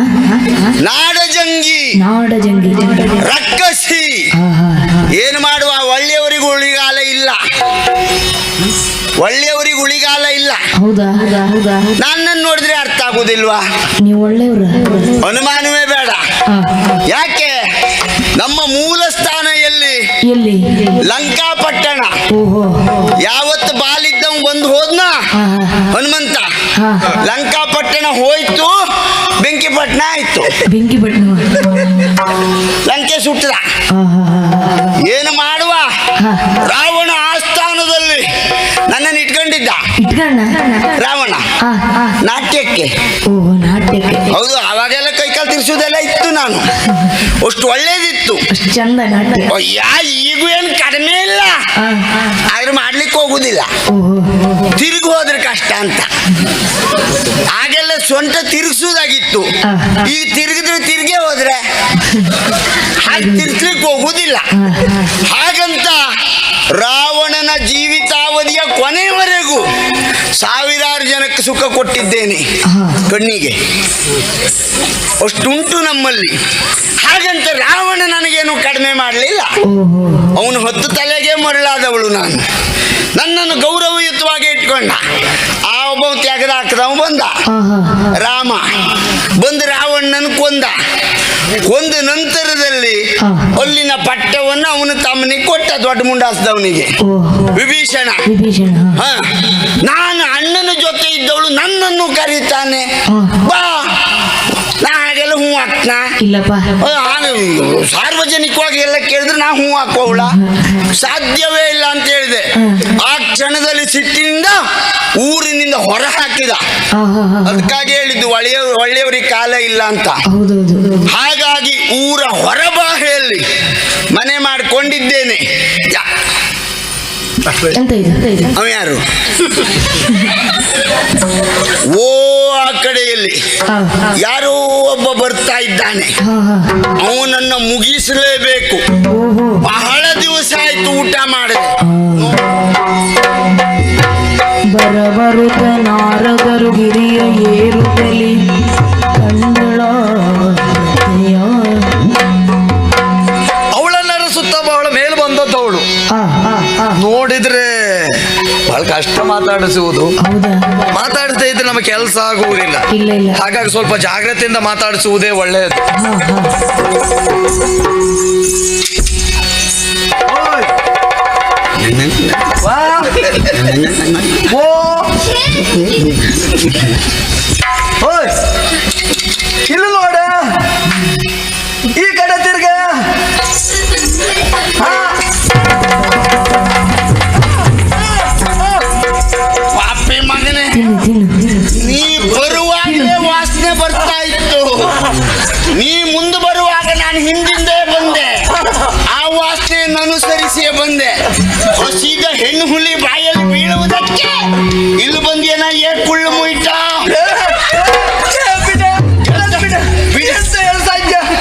ನಾಡಜಂಗಿ. ಆ. ನಾಡ ಜಂಗಿ ನಾಡ ಜಂಗಿ ರಕ್ಕಸಿ. ಏನು ಮಾಡುವ? ಒಳ್ಳೆಯವರಿಗೂ ಉಳಿಗಾಲ ಇಲ್ಲ. ಒಳ್ಳೆಯವರಿಗೆ ಉಳಿಗಾಲ ಇಲ್ಲ. ಹೌದಾ? ನನ್ನನ್ನು ನೋಡಿದ್ರೆ ಅರ್ಥ ಆಗುದಿಲ್ವಾ? ನೀವು ಒಳ್ಳೆಯವ್ರ. ಅನುಮಾನವೇ ಬೇಡ. ಯಾಕೆ? ನಮ್ಮ ಮೂಲ ಸ್ಥಾನ ಎಲ್ಲಿ? ಎಲ್ಲಿ? ಲಂಕಾಪಟ್ಟಣ. ಓಹೋ. ಯಾವತ್ತು ಬಾಲಿದ್ದ ಬಂದು ಹೋದ್ನ? ಹನುಮಂತ. ಲಂಕಾ ಲಂಕಾಪಟ್ಟಣ ಹೋಯ್ತು. ಬೆಂಕಿಪಟ್ಟಣ ಆಯ್ತು. ಬೆಂಕಿ ಬಟ್ನ ಲಂಕೆ ಸುಟ್ಟದ ಏನು ಮಾಡುವ? ರಾವಣ ಆಸ್ಥಾನದಲ್ಲಿ ನನ್ನನ್ನು ಇಟ್ಕೊಂಡಿದ್ದ. ರಾವಣ. ನಾಟ್ಯಕ್ಕೆ. ಹೌದು ಅವಾಗೆಲ್ಲ ಕೈಕಾಲು ತಿರ್ಸೋದೆಲ್ಲ ಇತ್ತು ನಾನು. ಅಷ್ಟು ಒಳ್ಳೇದಿತ್ತು. ಚಂದ ಈಗೂ ಏನು ಕಡಿಮೆ ಇಲ್ಲ. ಆದ್ರೆ ಮಾಡ್ಲಿಕ್ಕೆ ಹೋಗುದಿಲ್ಲ. ತಿರುಗೋದ್ರೆ ತಿರುಗಿ ಹೋದ್ರೆ ಕಷ್ಟ ಅಂತ. ಹಾಗೆಲ್ಲ ಸೊಂಟ ತಿರುಗಿಸುವುದಾಗಿತ್ತು. ಈಗ ತಿರುಗಿದ್ರೆ ತಿರುಗೇ ಹೋದ್ರೆ ಹಾಗೆ ತಿರ್ಸ್ಲಿಕ್ಕೆ ಹೋಗುದಿಲ್ಲ. ಹಾಗಂತ ರಾವಣನ ಜೀವಿತಾವಧಿಯ ಕೊನೆಯವರೆಗೂ ಸಾವಿರಾರು ಜನಕ್ಕೆ ಸುಖ ಕೊಟ್ಟಿದ್ದೇನೆ ಕಣ್ಣಿಗೆ. ಅಷ್ಟುಂಟು ನಮ್ಮಲ್ಲಿ. ಹಾಗಂತ ರಾವಣ ನನಗೇನು ಕಡಿಮೆ ಮಾಡಲಿಲ್ಲ. ಅವನು ಹೊತ್ತು ತಲೆಗೆ ಮರಳಾದವಳು ನಾನು. ನನ್ನನ್ನು ಗೌರವಯುತವಾಗಿ ಇಟ್ಕೊಂಡ. ಆ ಒಬ್ಬ ತ್ಯಾಗದ ಹಾಕದವ ಬಂದ. ಹಾ ಹಾ ರಾಮ. ಬಂದು ರಾವಣ್ಣನ ಕೊಂದ. ಕೊಂದ ನಂತರದಲ್ಲಿ ಅಲ್ಲಿನ ಪಟ್ಟವನ್ನು ಅವನು ತಮ್ಮನಿಗೆ ಕೊಟ್ಟ ದೊಡ್ಡ ಮುಂಡಾಸದವನಿಗೆ. ವಿಭೀಷಣ. ಹ. ನಾನು ಅಣ್ಣನ ಜೊತೆ ಇದ್ದವಳು ನನ್ನನ್ನು ಕರೀತಾನೆ. ಬಾ. ನಾ ಹಾಗೆಲ್ಲ ಹ್ಞೂ ಹಾಕ್ತಾ ಇಲ್ಲಪ್ಪ. ಸಾರ್ವಜನಿಕವಾಗಿ ಎಲ್ಲ ಕೇಳಿದ್ರೆ ನಾ ಹೂ ಹಾಕೋಳ ಸಾಧ್ಯವೇ ಇಲ್ಲ ಅಂತ ಹೇಳಿದೆ. ಆ ಕ್ಷಣದಲ್ಲಿ ಸಿಟ್ಟಿನಿಂದ ಊರಿನಿಂದ ಹೊರ ಹಾಕಿದ. ಅದಕ್ಕಾಗಿ ಹೇಳಿದ್ದು ಒಳ್ಳೆಯ ಒಳ್ಳೆಯವರಿಗೆ ಕಾಲ ಇಲ್ಲ ಅಂತ. ಹಾಗಾಗಿ ಊರ ಹೊರಬಾಹೆಯಲ್ಲಿ ಮನೆ ಮಾಡಿಕೊಂಡಿದ್ದೇನೆ. ಓ ಆ ಕಡೆಯಲ್ಲಿ ಯಾರೋ ಒಬ್ಬ ಬರ್ತಾ ಇದ್ದಾನೆ. ಅವನನ್ನ ಮುಗಿಸಲೇಬೇಕು. ಬಹಳ ದಿವಸ ಆಯ್ತು ಊಟ ಮಾಡಿದೆ. ಬರಬರುತ್ತ ನಾರದರು ಗಿರಿಯ ಏರುತ್ತಲಿ ಕಂಡಳ ಕಷ್ಟ ಮಾತಾಡಿಸುವುದು. ಹೌದಾ? ಮಾತಾಡಿಸದೇ ಇದ್ರೆ ನಮ್ಮ ಕೆಲಸ ಆಗುವುದಿಲ್ಲ. ಇಲ್ಲ ಇಲ್ಲ. ಹಾಗಾಗಿ ಸ್ವಲ್ಪ ಜಾಗ್ರತೆಯಿಂದ ಮಾತಾಡಿಸುವುದೇ ಒಳ್ಳೆಯದು. ಓ.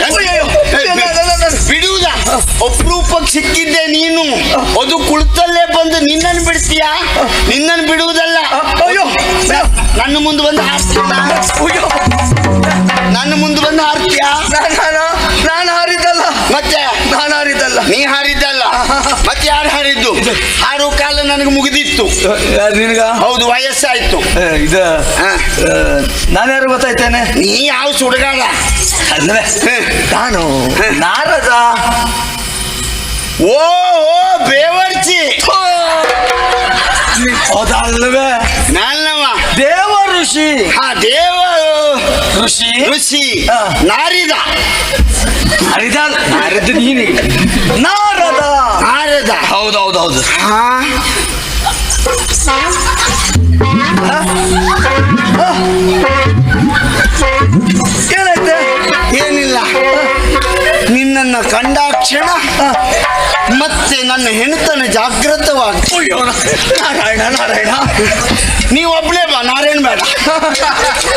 ಅಯ್ಯಯ್ಯೋ. ಇಲ್ಲ, ಇಲ್ಲ, ಇಲ್ಲ, ಇಲ್ಲ. ಬಿಡುವುದ? ಅಪರೂಪಕ್ಕೆ ಸಿಕ್ಕಿದ್ದೆ ನೀನು. ಅದು ಕುಳಿತಲ್ಲೇ ಬಂದು ನಿನ್ನನ್ನು ಬಿಡ್ತೀಯಾ? ನಿನ್ನನ್ನು ಬಿಡುವುದಲ್ಲ? ಅಯ್ಯೋ. ನನ್ನ ಮುಂದೆ ಬಂದು ಹಾರ್ತೀಯ ಅಯ್ಯೋ. ನನ್ನ ಮುಂದೆ ಬಂದು ಹಾರ್ತೀಯಾ ನಾನ್- ನಾನು ನಾನು ಹಾರಿದ್ದಲ್ಲ ಮತ್ತೆ ನಾನು ಹಾರಿದ್ದಲ್ಲ. ನೀ ಹಾರಿದ್ದಲ್ಲ. ಮತ್ತೆ ಯಾರು ಹಾರಿದ್ದು? ಹಾರೋ ಕಾಲ ನನಗೆ ಮುಗಿದಿತ್ತು. ನಿನಗೆ? ಹೌದು ವಯಸ್ಸಾಯ್ತು. ಇದು ನಾನ್ಯಾರು ನಾನು ಯಾರು ಗೊತ್ತಾಯ್ತೇನೆ? ನೀ ಯಾವ ಸುಡಗಾಡ ಅಂದ್ರೆ ನಾನು ನಾರದ ಓ ಓ ಬೇವರ್ಚಿ. ಅದಲ್ವೇ ನಾಲ್ನವ ದೇವ ಋಷಿ. ಹಾ ದೇವ ಋಷಿ. ಋಷಿ. ಹಾ. ನಾರಿದ ಹರಿದ ನಾರದ. ನೀನು ನಾರದ ನಾರದ ಹೌದೌದೌದು ಹಾ. ಏನೈತೆ ಏನಿಲ್ಲ. ನಿನ್ನನ್ನು ಕಂಡಾಕ್ಷಣ ಮತ್ತೆ ನನ್ನ ಹೆಣತನ ಜಾಗೃತವಾಗಿ ನಾರಾಯಣ ನಾರಾಯಣ. ನೀವು ಒಬ್ಳೇ ಬಾ ನಾರಾಯಣ ಬೇಡ.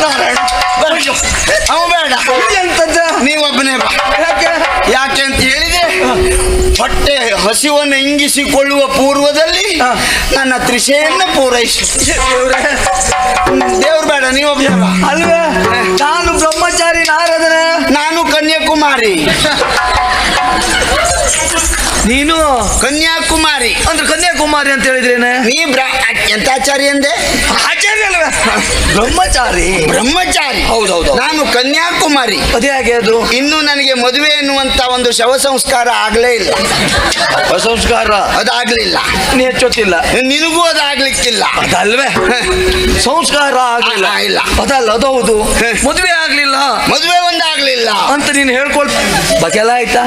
ನಾರಾಯಣ. ಅವ ಬೇಡ. ನೀವೊಬ್ಬನೇ ಬಾ. ಯಾಕೆ? ಯಾಕೆ ಅಂತ ಹೇಳಿದೆ ಹೊಟ್ಟೆ ಹಸಿವನ್ನು ಇಂಗಿಸಿಕೊಳ್ಳುವ ಪೂರ್ವದಲ್ಲಿ ನನ್ನ ತ್ರಿಷೆಯನ್ನು ಪೂರೈಸು. ದೇವ್ರೇ, ಬೇಡ ಬಾ. ಅಲ್ವೇ? ನಾನು ಬ್ರಹ್ಮಚಾರಿ ನಾರದನ. ನಾನು ಕನ್ಯಾಕುಮಾರಿ. ನೀನು? ಕನ್ಯಾಕುಮಾರಿ. ಅಂದ್ರೆ ಕನ್ಯಾಕುಮಾರಿ ಅಂತ ಹೇಳಿದ್ರೇನೆ? ನೀ ಬ್ರ ಎಂತ ಆಚಾರಿ ಅಂದೆ? ಆಚಾರ್ಯ ಅಲ್ವ ಬ್ರಹ್ಮಚಾರಿ. ಬ್ರಹ್ಮಚಾರಿ. ಹೌದೌದು. ನಾನು ಕನ್ಯಾಕುಮಾರಿ. ಅದೇ ಹಾಗೆ ಅದು. ಇನ್ನು ನನಗೆ ಮದುವೆ ಎನ್ನುವಂತ ಒಂದು ಶವ ಸಂಸ್ಕಾರ ಆಗ್ಲೇ ಇಲ್ಲ. ಸಂಸ್ಕಾರ? ಅದಾಗ್ಲಿಲ್ಲ. ನೀ ಹೆಚ್ಚೊತ್ತಿಲ್ಲ. ನಿನಗೂ ಅದಾಗ್ಲಿಕ್ಕಿಲ್ಲ. ಅದಲ್ವೇ? ಸಂಸ್ಕಾರ ಆಗ್ಲಿಲ್ಲ. ಇಲ್ಲ. ಅದಲ್ಲ ಅದೌದು. ಮದುವೆ ಆಗ್ಲಿಲ್ಲ. ಮದುವೆ ಅಂತ ನೀನು ಹೇಳ್ಕೊಳ್ ಬಕೆಲ್ಲ ಆಯ್ತಾ?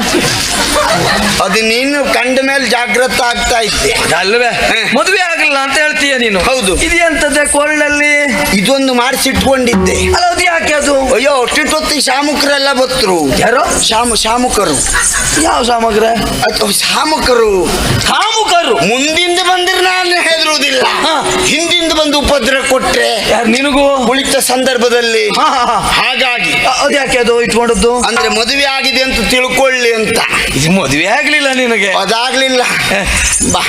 ಅದು ನೀನು ಕಂಡ ಮೇಲೆ ಜಾಗ್ರತ ಆಗ್ತಾ ಇದ್ದೆ. ಅಲ್ವೇ. ಮದುವೆ ಆಗ್ಲಿಲ್ಲ ಅಂತ ಹೇಳ್ತೀಯ ನೀನು? ಹೌದು. ಇದೆಂತದ್ದೆ ಕೋರ್ಡಲ್ಲಿ ಇದೊಂದು ಮಾಡಿಸಿಟ್ಕೊಂಡಿದ್ದೆ. ಅಲ್ಲ ಅದು ಯಾಕೆ ಅದು? ಅಯ್ಯೋ ಅಷ್ಟಿಟ್ಟೊತ್ತಿ ಶಾಮುಕರೆಲ್ಲ ಬತ್ರು ಯಾರು? ಶಾಮ ಶಾಮುಕರು. ಯಾವ ಸಾಮಗ್ರ ಅಥವಾ ಶಾಮುಕರು. ಶಾಮುಕರು? ಮುಂದಿಂದ ಬಂದ್ರೆ ನಾನು ಹೆದರುವುದಿಲ್ಲ. ಹಿಂದಿಂದ ಬಂದು ಉಪದ್ರ ಕೊಟ್ರೆ ಯಾರು ನಿನಗೂ? ಉಳಿತ ಸಂದರ್ಭದಲ್ಲಿ. ಹಾಗಾಗಿ. ಅದು ಯಾಕೆ ಅದು ಇಟ್ಕೊಂಡದ್ದು ಅಂದ್ರೆ ಮದುವೆ ಆಗಿದೆ ಅಂತ ತಿಳ್ಕೊಳ್ಳಿ ಅಂತ. ಇದು ಮದುವೆ ಆಗ್ಲಿಲ್ಲ ನಿನಗೆ. ಅದಾಗ್ಲಿಲ್ಲ. ಬಾ.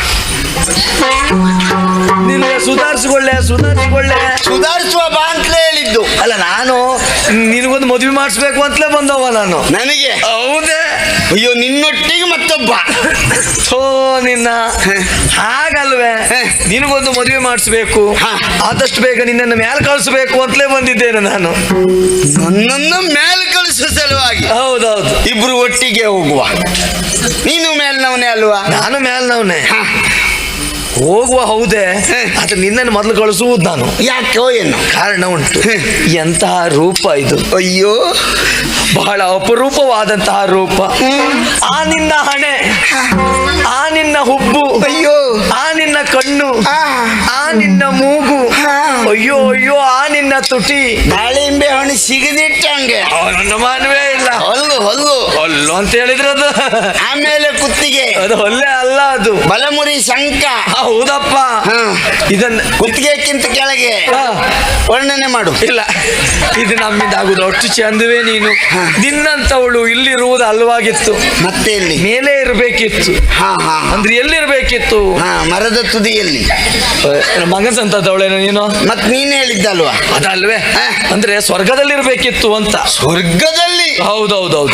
ನಿನಗೆ ಸುಧಾರಿಸಿಕೊಳ್ಳೆ ಸುಧಾರಿಸಿಕೊಳ್ಳೆ. ಸುಧಾರಿಸುವ ಬಾ ಅಂತಲೇ ಹೇಳಿದ್ದು. ಅಲ್ಲ ನಾನು ನಿನಗೊಂದು ಮದುವೆ ಮಾಡಿಸ್ಬೇಕು ಅಂತಲೇ ಬಂದವ ನಾನು. ನನಗೆ? ಹೌದೇ. ಅಯ್ಯೋ ನಿನ್ನೊಟ್ಟಿಗೆ ಮತ್ತೊಬ್ಬ. ಸೋ ನಿನ್ನ. ಹಾಗಲ್ವೇ. ನಿನಗೊಂದು ಮದುವೆ ಮಾಡಿಸ್ಬೇಕು. ಹಾ. ಆದಷ್ಟು ಬೇಗ ನಿನ್ನನ್ನು ಮ್ಯಾಲ ಕಳಿಸ್ಬೇಕು ಅಂತಲೇ ಬಂದಿದ್ದೇನೆ ನಾನು. ನನ್ನನ್ನು ಮೇಲೆ ಕಳಿಸುವ ಸಲುವಾಗಿ. ಹೌದೌದು. ಇಬ್ರು ಒಟ್ಟಿಗೆ ಹೋಗುವ. ನೀನು ಮೇಲ್ನವನೇ ಅಲ್ವಾ? ನಾನು ಮೇಲ್ನವನೇ. ಹೋಗುವ ಹೌದೇ ಅದು ಆದ್ರೆ ನಿನ್ನನ್ನು ಮೊದಲು ಕಳಿಸುವುದು ನಾನು. ಯಾಕೋ ಏನು? ಕಾರಣ ಉಂಟು. ಎಂತಹ ರೂಪ ಇದು? ಅಯ್ಯೋ. ಬಹಳ ಅಪರೂಪವಾದಂತಹ ರೂಪ. ಆ ನಿನ್ನ ಹಣೆ. ಆ ನಿನ್ನ ಹುಬ್ಬು ಅಯ್ಯೋ. ಆ ನಿನ್ನ ಕಣ್ಣು ಆ. ನಿನ್ನ ಮೂಗು. ಅಯ್ಯೋ ಅಯ್ಯೋ ಆ ನಿನ್ನ ತುಟಿ. ದಾಳಿಂಬೆ ಹಣ್ಣು ಸಿಗದಿಟ್ಟಂಗೆ ಹಂಗೆ. ಮಾನವೇ ಇಲ್ಲ. ಹೊಲ್ಲು ಹೊಲ್ಲು. ಹೊಲ್ಲು ಅಂತ ಹೇಳಿದ್ರೆ ಅದು ಆಮೇಲೆ ಕುತ್ತಿಗೆ. ಅದು ಹೊಲ್ಲೆ ಅಲ್ಲ ಅದು. ಬಲಮುರಿ ಶಂಕ ಹೌದಪ್ಪ. ಇದನ್ನ ಕುತ್ತಿಗೆಕ್ಕಿಂತ ಕೆಳಗೆ. ವರ್ಣನೆ ಮಾಡು. ಇಲ್ಲ. ಇದು ನಮ್ಮಿಂದ ಆಗುದು ಅಷ್ಟು ಚಂದವೇ ನೀನು. ನಿನ್ನಂತವಳು ಇಲ್ಲಿರುವುದು ಅಲ್ವಾಗಿತ್ತು. ಮತ್ತೆ ಇಲ್ಲಿ ಮೇಲೆ ಇರಬೇಕಿತ್ತು. ಹಾ. ಅಂದ್ರೆ ಎಲ್ಲಿರ್ಬೇಕಿತ್ತು? ಹಾ ಮರದ ತುದಿಯಲ್ಲಿ. ಮಗನ್ ಸಂತದವಳೇನ ನೀನು? ಮತ್ ನೀನ್ ಹೇಳಿದ್ದಲ್ವಾ? ಅದಲ್ವೇ. ಅಂದ್ರೆ ಸ್ವರ್ಗದಲ್ಲಿ ಇರ್ಬೇಕಿತ್ತು ಅಂತ. ಸ್ವರ್ಗದಲ್ಲಿ? ಹೌದೌದೌದು.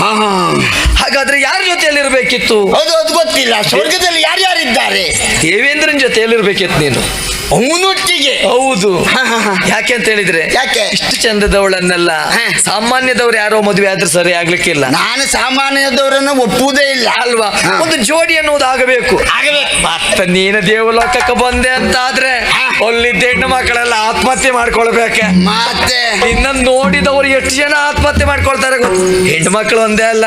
ಹಾಗಾದ್ರೆ ಯಾರ ಜೊತೆಯಲ್ಲಿ ಇರ್ಬೇಕಿತ್ತು ಹೌದು ಅದು ಗೊತ್ತಿಲ್ಲ. ಸ್ವರ್ಗದಲ್ಲಿ ಯಾರ್ಯಾರಿದ್ದಾರೆ? ದೇವೇಂದ್ರನ್ ಜೊತೆಯಲ್ಲಿ ಇರ್ಬೇಕಿತ್ತು ನೀನು. ಅವನೊಟ್ಟಿಗೆ ಹೌದು. ಯಾಕೆ ಅಂತ ಹೇಳಿದ್ರೆ ಯಾಕೆ? ಇಷ್ಟು ಚಂದದವಳನ್ನೆಲ್ಲ. ಸಾಮಾನ್ಯದವ್ರು ಯಾರೋ ಮದುವೆ ಆದ್ರೂ ಸರಿ ಆಗ್ಲಿಕ್ಕಿಲ್ಲ. ನಾನು ಸಾಮಾನ್ಯದವರನ್ನ ಒಪ್ಪುವುದೇ ಇಲ್ಲ. ಅಲ್ವಾ. ಒಂದು ಜೋಡಿ ಅನ್ನೋದು ಆಗಬೇಕು. ಮತ್ತೆ ನೀನು ದೇವಲೋಕಕ್ಕೆ ಬಂದೆ ಅಂತ ಆದ್ರೆ. ಅಲ್ಲಿದ್ದ ಹೆಣ್ಣು ಮಕ್ಕಳೆಲ್ಲ ಆತ್ಮಹತ್ಯೆ ಮಾಡ್ಕೊಳ್ಬೇಕೆ? ಮತ್ತೆ? ಇನ್ನೊಂದು ನೋಡಿದವರು ಎಷ್ಟು ಜನ ಆತ್ಮಹತ್ಯೆ ಮಾಡ್ಕೊಳ್ತಾರೆ ಹೆಣ್ಣು ಮಕ್ಕಳು ಒಂದೇ ಅಲ್ಲ.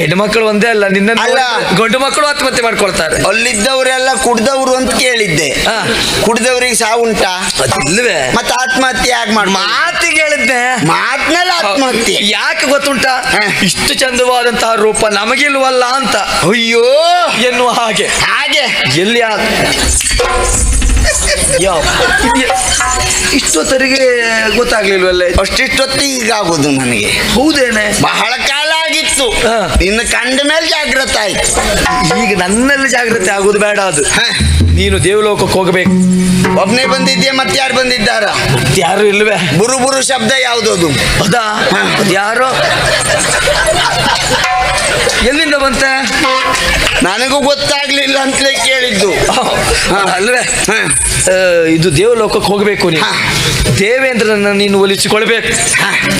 ಹೆಣ್ಣು ಮಕ್ಕಳು ಒಂದೇ ಅಲ್ಲ ನಿನ್ನ ಅಲ್ಲ. ಗಂಡು ಮಕ್ಕಳು ಆತ್ಮಹತ್ಯೆ ಮಾಡ್ಕೊಳ್ತಾರೆ. ಅಲ್ಲಿದ್ದವರೆಲ್ಲ ಕುಡ್ದವ್ರು ಅಂತ ಕೇಳಿದ್ದೆ. ಹಾ. ಕುಡ್ದವ್ರಿಗೆ ಸಾವುಂಟಾ ಅದಿಲ್ವೇ ಮತ್ತೆ ಆತ್ಮಹತ್ಯೆ ಯಾಕೆ ಮಾಡ್ ಮಾತಿಗೆ ಹೇಳಿದ್ದೆ ಮಾತ್ನಲ್ಲ ಆತ್ಮಹತ್ಯೆ. ಯಾಕೆ ಗೊತ್ತುಂಟ? ಹಾ. ಇಷ್ಟು ಚಂದವಾದಂತಹ ರೂಪ ನಮಗಿಲ್ವಲ್ಲ ಅಂತ. ಅಯ್ಯೋ! ಎನ್ನುವ ಹಾಗೆ. ಹಾಗೆ. ಎಲ್ಲಿ ಆ- ಯಾವ ಇದ್ಯಾ- ಇಷ್ಟೊತ್ತರಿಗೆ ಗೊತ್ತಾಗ್ಲಿಲ್ವಲ್ಲ? ಈಗ ಆಗೋದು ನನಗೆ. ಹೌದೇನೆ? ಬಹಳ ಕಾಲ ಆಗಿತ್ತು. ನಿನ್ನ ಕಂಡ ಮೇಲೆ ಜಾಗ್ರತೆ ಆಯ್ತು. ಈಗ ನನ್ನಲ್ಲಿ ಜಾಗ್ರತೆ ಆಗುದು ಬೇಡ ಅದು. ನೀನು ದೇವಲೋಕಕ್ಕೆ ಹೋಗಬೇಕು. ಒಬ್ನೇ ಬಂದಿದ್ದೆ ಮತ್ತೆ ಯಾರು ಬಂದಿದ್ದಾರ? ಯಾರು ಇಲ್ವೇ? ಬುರು ಬುರು ಶಬ್ದ ಯಾವ್ದದು? ಅದಾ ಯಾರು ಎಲ್ಲಿಂದ ಬಂತೆ? ನನಗೂ ಗೊತ್ತಾಗ್ಲಿಲ್ಲ ಅಂತಲೇ ಕೇಳಿದ್ದು. ಅಂದ್ರೆ. ಇದು ದೇವಲೋಕಕ್ಕೆ ಹೋಗಬೇಕು ನೀನು ಹಾ. ದೇವೇಂದ್ರನ ನೀನು ಒಲಿಸಿಕೊಳ್ಬೇಕು.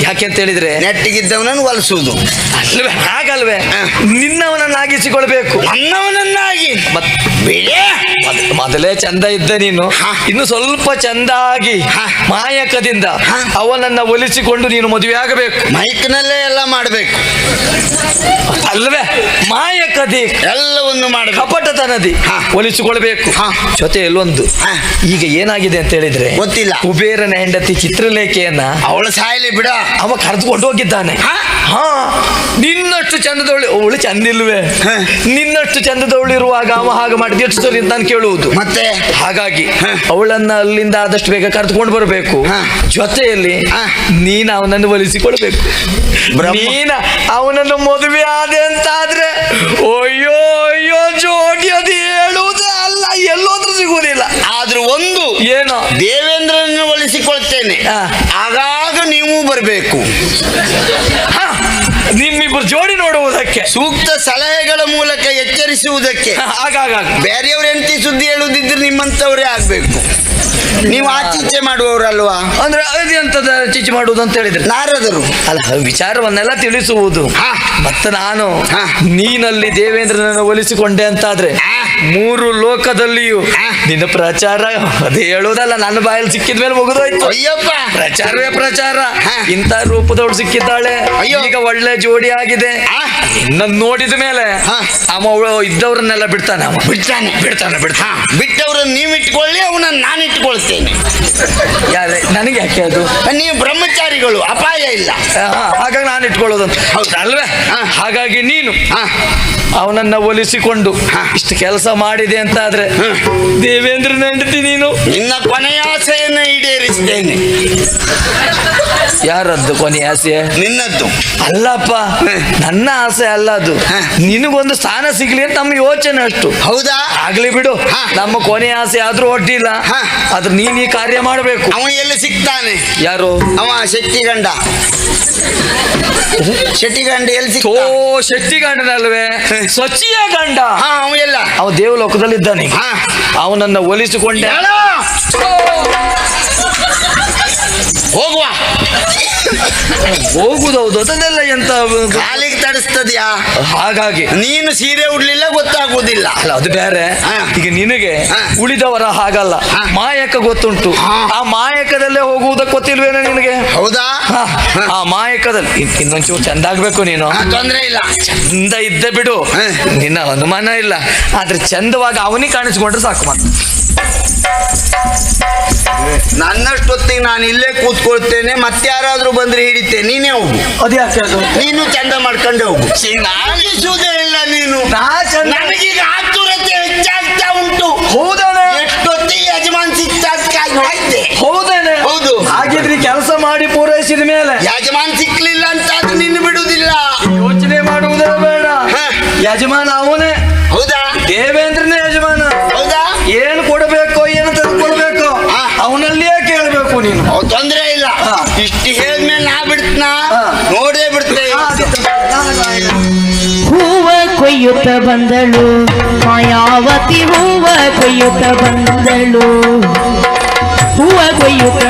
ಯಾಕೆ ಅಂತ ಹೇಳಿದ್ರೆ ನೆಟ್ಟಿಗಿದ್ದವನನ್ನು ಒಲಿಸುವುದು. ಅಲ್ವೇ? ಹಾಗಲ್ವೇ? ನಿನ್ನವನನ್ನ ನಿನ್ನವನನ್ನಾಗಿಸಿಕೊಳ್ಬೇಕು. ಅನ್ನವನನ್ನಾಗಿ. ಮೊದಲೇ ಚಂದ ಇದ್ದ ನೀನು. ಇನ್ನು ಸ್ವಲ್ಪ ಚಂದಾಗಿ. ಮಾಯಕದಿಂದ. ಅವನನ್ನ ಒಲಿಸಿಕೊಂಡು ನೀನು ಮದುವೆ ಆಗಬೇಕು ಮೈಕ್ನಲ್ಲೇ ಎಲ್ಲ ಮಾಡಬೇಕು. ಅಲ್ವೇ? ಮಾಯಕದಿ ಎಲ್ಲವನ್ನು ಮಾಡಿ ಕಪಟತನದಿ. ಒಲಿಸಿಕೊಳ್ಬೇಕು. ಜೊತೆಯಲ್ಲೊಂದು. ಈಗ ಏನಾಗಿದೆ ಅಂತ ಹೇಳಿದ್ರೆ ಗೊತ್ತಿಲ್ಲ. ಕುಬೇರನ ಹೆಂಡತಿ ಚಿತ್ರಲೇಖೆಯನ್ನ ಅವಳ ಸಾಯಲಿ ಬಿಡ. ಅವ ಕರೆದುಕೊಂಡು ಹೋಗಿದ್ದಾನೆ. ಹಾ? ನಿನ್ನಷ್ಟು ಚಂದದವಳು ಅವಳು ಚಂದಿಲ್ವೇ? ನಿನ್ನಷ್ಟು ಚಂದದವಳು ಇರುವಾಗ ಅವ ಹಾಗೆ ಮಾಡಿದ ಎಷ್ಟು ಸರಿ ಅಂತ ನಾನು ಕೇಳುವುದು. ಮತ್ತೆ? ಹಾಗಾಗಿ ಅವಳನ್ನ ಅಲ್ಲಿಂದ ಆದಷ್ಟು ಬೇಗ ಕರೆದುಕೊಂಡು ಬರಬೇಕು. ಜೊತೆಯಲ್ಲಿ. ನೀನು ಅವನನ್ನು ಒಲಿಸಿಕೊಳ್ಬೇಕು. ನೀನ ಅವನನ್ನು ಮದುವೆ ಆದೆ ಅಂತ ಆದ್ರೆ ಅಯ್ಯೋ ಅಯ್ಯೋ ಜೋಡಿ ಅದು ಹೇಳುವುದೇ ಅಲ್ಲ ಎಲ್ಲೋದ್ರೂ ಸಿಗುವುದಿಲ್ಲ. ಆದ್ರೂ ಒಂದು ಏನು? ದೇವೇಂದ್ರನನ್ನು ಒಲಿಸಿಕೊಳ್ತೇನೆ. ಆಗಾಗ ನೀವು ಬರಬೇಕು. ಹಾ. ನಿಮ್ಮಿಬ್ಬರು ಜೋಡಿ ನೋಡುವುದಕ್ಕೆ ಸೂಕ್ತ ಸಲಹೆಗಳ ಮೂಲಕ ಎಚ್ಚರಿಸುವುದಕ್ಕೆ. ಆಗಾಗ ಬೇರೆಯವ್ರ ಹೆಂಡತಿ ಸುದ್ದಿ ಹೇಳುದಿದ್ರೆ ನಿಮ್ಮಂತವರೇ ಆಗ್ಬೇಕು. ನೀವು ಆಚೀಚೆ ಮಾಡುವವರಲ್ವಾ? ಅಂದ್ರೆ ಅದು ಎಂತದ ಚೀಚೆ ಮಾಡುವುದು ಅಂತ ಹೇಳಿದ್ರೆ? ನಾರದರು. ಅಲ್ಲ ವಿಚಾರವನ್ನೆಲ್ಲ ತಿಳಿಸುವುದು. ಮತ್ತೆ ನಾನು ನೀನಲ್ಲಿ ದೇವೇಂದ್ರನನ್ನು ಒಲಿಸಿಕೊಂಡೆ ಅಂತಾದ್ರೆ. ಮೂರು ಲೋಕದಲ್ಲಿಯೂ. ನಿನ್ನ ಪ್ರಚಾರ ಅದೇ ಹೇಳುವುದಲ್ಲ ನನ್ನ ಬಾಯಲ್ಲಿ ಸಿಕ್ಕಿದ ಮೇಲೆ ಮುಗಿದೋಯ್ತು. ಅಯ್ಯಪ್ಪ. ಪ್ರಚಾರವೇ ಪ್ರಚಾರ. ಇಂತ ಇಂಥ ರೂಪದವಳು ಸಿಕ್ಕಿದ್ದಾಳೆ. ಈಗ ಒಳ್ಳೆ ಜೋಡಿ ಆಗಿದೆ. ಆ? ನಿನ್ನ ನೋಡಿದ ಮೇಲೆ ಅಮ್ಮ ಇದ್ದವ್ರನ್ನೆಲ್ಲ ಬಿಡ್ತಾನೆ ಅವ ಬಿಡ್ತಾನೆ. ಬಿಡ್ತಾನೆ ಬಿಡ್ತಾನೆ. ಬಿಟ್ಟವ್ರನ್ನ ನೀವು ಇಟ್ಕೊಳ್ಳಿ ಅವನನ್ನ ನಾನು ಇಟ್ಕೊಳ್ತೇನೆ. ಯಾರೇ ನನಗೆ ಯಾಕೆ ಅದು? ನೀವು ಬ್ರಹ್ಮಚಾರಿಗಳು ಅಪಾಯ ಇಲ್ಲ. ಹಾಗಾಗಿ ನಾನು ಇಟ್ಕೊಳ್ಳೋದು. ಅಲ್ವೇ. ಹಾಗಾಗಿ ನೀನು. ಅವನನ್ನ ಒಲಿಸಿಕೊಂಡು. ಇಷ್ಟು ಕೆಲಸ ಮಾಡಿದೆ ಅಂತ ಆದ್ರೆ ದೇವೇಂದ್ರ ಹೆಂಡತಿ ನೀನು? ನಿನ್ನ ಕೊನೆಯ ಆಸೆಯನ್ನು ಈಡೇರಿಸ್ತೇನೆ. ಯಾರದ್ದು ಕೊನೆಯಾಸೆ ಆಸೆ? ನಿನ್ನದ್ದು. ಅಲ್ಲಪ್ಪ ನನ್ನ ಆಸೆ ಅಲ್ಲ ಅದು. ನಿನಗೊಂದು ಸ್ಥಾನ ಸಿಗ್ಲಿ ಅಂತ ನಮ್ಮ ಯೋಚನೆ ಅಷ್ಟು. ಹೌದಾ? ಆಗ್ಲಿ ಬಿಡು. ನಮ್ಮ ಕೊನೆ ಆಸೆ ಆದ್ರೂ ಒಡ್ಡಿಲ್ಲ. ಆದ್ರೆ ನೀನ್ ಈ ಕಾರ್ಯ ಮಾಡಬೇಕು. ಅವನು ಎಲ್ಲಿ ಸಿಗ್ತಾನೆ? ಯಾರು? ಅವ ಶೆಟ್ಟಿಗಂಡ. ಶೆಟ್ಟಿಗಂಡ ಎಲ್ಲಿ ಥೋ ಓ ಶಟ್ಟಿ ಗಂಡನಲ್ವೇ ಸ್ವಚ್ಛಿಯ ಗಂಡ. ಹಾ ಅವ ಎಲ್ಲ. ಅವ ದೇವಲೋಕದಲ್ಲಿ ಇದ್ದಾನೆ ಹಾ. ಅವನನ್ನ ಒಲಿಸಿಕೊಂಡೆ. ಹೋಗುವ. ಹೋಗುದೌದು. ಅದನ್ನೆಲ್ಲ ಎಂತ ಕಾಲಿಗೆ ತಡಿಸ್ತದ್ಯಾ ಹಾಗಾಗಿ. ನೀನು ಸೀರೆ ಉಡ್ಲಿಲ್ಲ ಗೊತ್ತಾಗುವುದಿಲ್ಲ ಅಲ್ಲ ಅದು ಬೇರೆ. ಈಗ ನಿನಗೆ. ಉಳಿದವರ ಹಾಗಲ್ಲ. ಮಾಯಕ ಗೊತ್ತುಂಟು. ಆ ಮಾಯಕದಲ್ಲೇ ಹೋಗುವುದಕ್ಕೆ ಗೊತ್ತಿಲ್ವೇನೋ ನಿನಗೆ? ಹೌದಾ? ಆ ಮಾಯಕದಲ್ಲಿ ಇನ್- ಇನ್ನೊಂಚೂರು ಚಂದ ಆಗ್ಬೇಕು ನೀನು ತೊಂದ್ರೆ ಇಲ್ಲ. ಚಂದ ಇದ್ದ ಬಿಡು. ನಿನ್ನ ಅನುಮಾನ ಇಲ್ಲ. ಆದ್ರೆ ಚಂದವಾಗಿ ಅವನಿಗೆ ಕಾಣಿಸ್ಕೊಂಡ್ರೆ ಸಾಕು ಮತ್ತೆ ನನ್ನಷ್ಟೊತ್ತಿಗೆ ನಾನು ಇಲ್ಲೇ ಕೂತ್ಕೊಳ್ತೇನೆ ಮತ್ತೆ ಯಾರಾದ್ರೂ ಬಂದ್ರೆ ಹಿಡಿತೇನೆ. ನೀನೇ ಹೋಗು. ಅದು ನೀನು ಚಂದ ಮಾಡ್ಕೊಂಡೆ ಹೋಗು. ನಾನಿಸುವುದೇ ಇಲ್ಲ ನೀನು. ನನಗೀಗ ಆತುರತೆ ಹೆಚ್ಚಾಗ್ತಾ ಉಂಟು. ಹೌದಾನೆ ಎಷ್ಟೊತ್ತಿಗೆ ಯಜಮಾನ್ ಸಿಕ್ಕಾಯ್ತೆ ಹೌದೇನೆ ಹೌದು. ಹಾಗಿದ್ರೆ ಕೆಲಸ ಮಾಡಿ ಪೂರೈಸಿದ ಮೇಲೆ. ಯಜಮಾನ್ ಸಿಕ್ಲಿಲ್ಲ ಅಂತ ಕೊಯ್ಯುತ್ತ ಬಂದಳು. ಮಾಯಾವತಿ ಹೂವ ಕೊಯ್ಯುತ್ತ ಬಂದಳು. ಹೂವ ಕೊಯ್ಯುತ್ತ